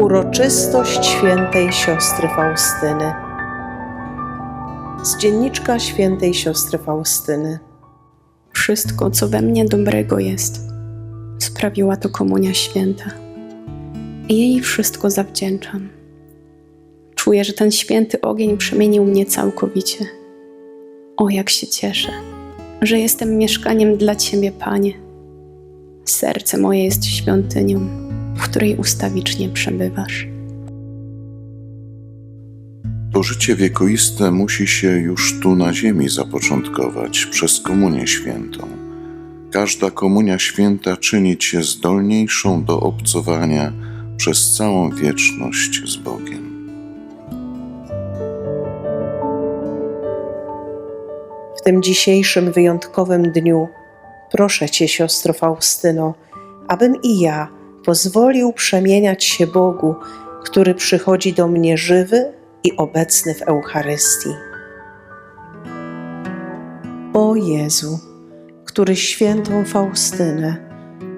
Uroczystość świętej siostry Faustyny. Z dzienniczka świętej siostry Faustyny. Wszystko, co we mnie dobrego jest, sprawiła to Komunia Święta. I jej wszystko zawdzięczam. Czuję, że ten święty ogień przemienił mnie całkowicie. O, jak się cieszę, że jestem mieszkaniem dla Ciebie, Panie. Serce moje jest świątynią, w której ustawicznie przebywasz. To życie wiekuiste musi się już tu na ziemi zapoczątkować przez Komunię Świętą. Każda Komunia Święta czyni cię zdolniejszą do obcowania przez całą wieczność z Bogiem. W tym dzisiejszym wyjątkowym dniu proszę Cię, siostro Faustyno, abym i ja pozwolił przemieniać się Bogu, który przychodzi do mnie żywy i obecny w Eucharystii. O Jezu, który świętą Faustynę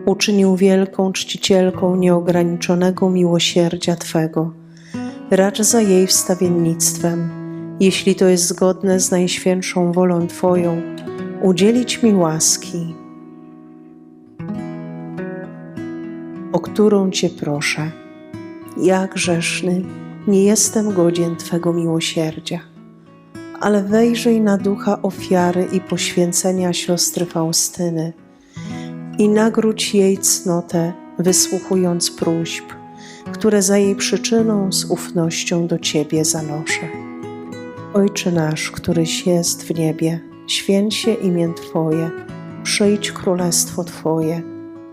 uczynił wielką czcicielką nieograniczonego miłosierdzia Twego, racz za jej wstawiennictwem, jeśli to jest zgodne z najświętszą wolą Twoją, udzielić mi łaski, o którą Cię proszę. Ja grzeszny nie jestem godzien Twego miłosierdzia, ale wejrzyj na ducha ofiary i poświęcenia siostry Faustyny i nagródź jej cnotę, wysłuchując próśb, które za jej przyczyną z ufnością do Ciebie zanoszę. Ojcze nasz, któryś jest w niebie, święć się imię Twoje, przyjdź królestwo Twoje,